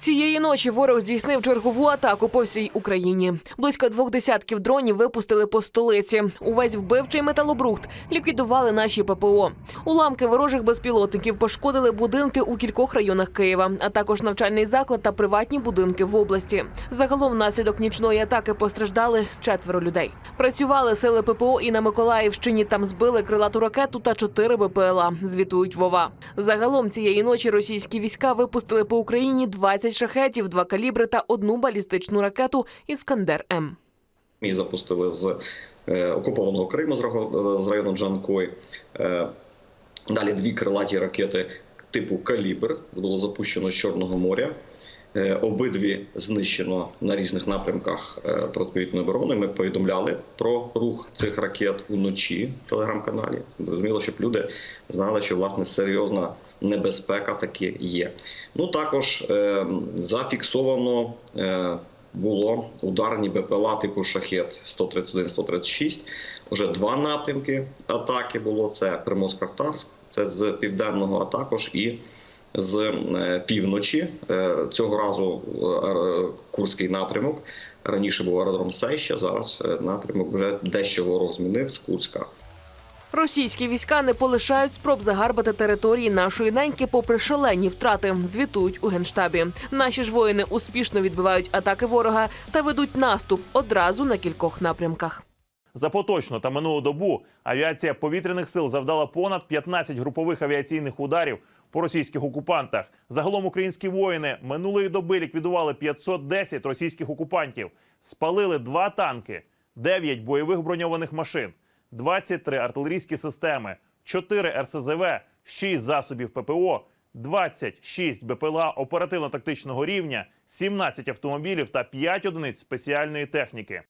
Цієї ночі ворог здійснив чергову атаку по всій Україні. Близько двох десятків дронів випустили по столиці. Увесь вбивчий металобрухт ліквідували наші ППО. Уламки ворожих безпілотників пошкодили будинки у кількох районах Києва, а також навчальний заклад та приватні будинки в області. Загалом внаслідок нічної атаки постраждали четверо людей. Працювали сили ППО і на Миколаївщині. Там збили крилату ракету та чотири БПЛА. Звітують Вова. Загалом цієї ночі російські війська випустили по Україні 20 шахетів, два калібри та одну балістичну ракету Іскандер М. Її запустили з е, окупованого Криму з району- з Джанкой. Е, Далі дві крилаті ракети типу Калібр було запущено з Чорного моря. Е, Обидві знищено на різних напрямках е, протиповітряної оборони. Ми повідомляли про рух цих ракет уночі в телеграм-каналі. Зрозуміло, щоб люди знали, що власне серйозна небезпека таки є. Ну також е, зафіксовано було ударні БПЛА типу шахет 131-136. Уже два напрямки атаки було: це Приморськ-Ахтарськ, це з південного, а також і з е, півночі. Е, Цього разу е, Курський напрямок. Раніше був аеродром Сейща, зараз напрямок вже дещо ворог змінив з Курська. Російські війська не полишають спроб загарбати території нашої неньки, попри шалені втрати. Звітують у генштабі. Наші ж воїни успішно відбивають атаки ворога та ведуть наступ одразу на кількох напрямках. За поточну та минулу добу авіація повітряних сил завдала понад 15 групових авіаційних ударів по російських окупантах. Загалом українські воїни минулої доби ліквідували 510 російських окупантів, спалили два танки, 9 бойових броньованих машин, 23 артилерійські системи, 4 РСЗВ, 6 засобів ППО, 26 БПЛА оперативно-тактичного рівня, 17 автомобілів та 5 одиниць спеціальної техніки.